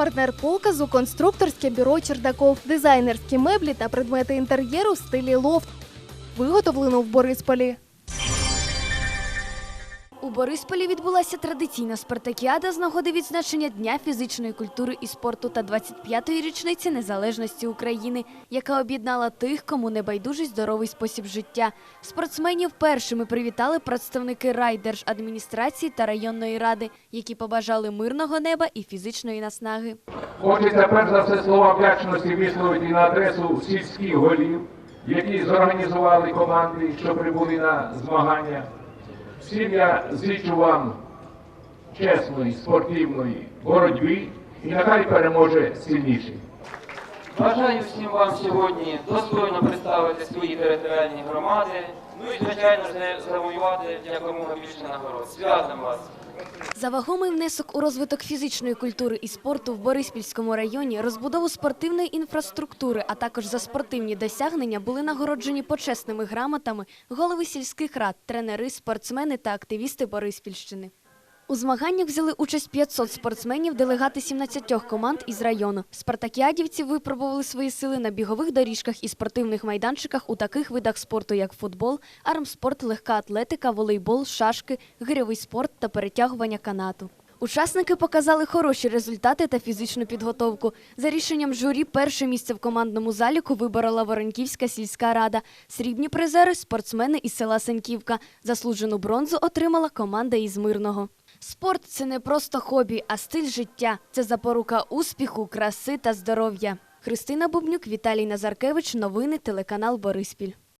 Партнер показу конструкторське бюро Чердаков, дизайнерські меблі та предмети інтер'єру в стилі лофт. Виготовлено в Борисполі. У Борисполі відбулася традиційна спартакіада з нагоди відзначення Дня фізичної культури і спорту та 25-ї річниці незалежності України, яка об'єднала тих, кому не байдужий здоровий спосіб життя. Спортсменів першими привітали представники райдержадміністрації та районної ради, які побажали мирного неба і фізичної наснаги. Хочеться перш за все слова вдячності висловити на адресу сільських голів, які зорганізували команди, що прибули на змагання. Всім я зичу вам чесної, спортивної боротьби і нехай переможе сильніший. Бажаю всім вам сьогодні достойно представити свої територіальні громади, ну і звичайно завоювати якомога більше нагород. Святом вас! За вагомий внесок у розвиток фізичної культури і спорту в Бориспільському районі, розбудову спортивної інфраструктури, а також за спортивні досягнення були нагороджені почесними грамотами голови сільських рад, тренери, спортсмени та активісти Бориспільщини. У змаганнях взяли участь 500 спортсменів, делегати 17 команд із району. Спартакіадівці випробували свої сили на бігових доріжках і спортивних майданчиках у таких видах спорту, як футбол, армспорт, легка атлетика, волейбол, шашки, гирьовий спорт та перетягування канату. Учасники показали хороші результати та фізичну підготовку. За рішенням журі, перше місце в командному заліку виборола Воронківська сільська рада. Срібні призери – спортсмени із села Сеньківка. Заслужену бронзу отримала команда із Мирного. Спорт – це не просто хобі, а стиль життя. Це запорука успіху, краси та здоров'я. Христина Бубнюк, Віталій Назаркевич. Новини телеканал Бориспіль.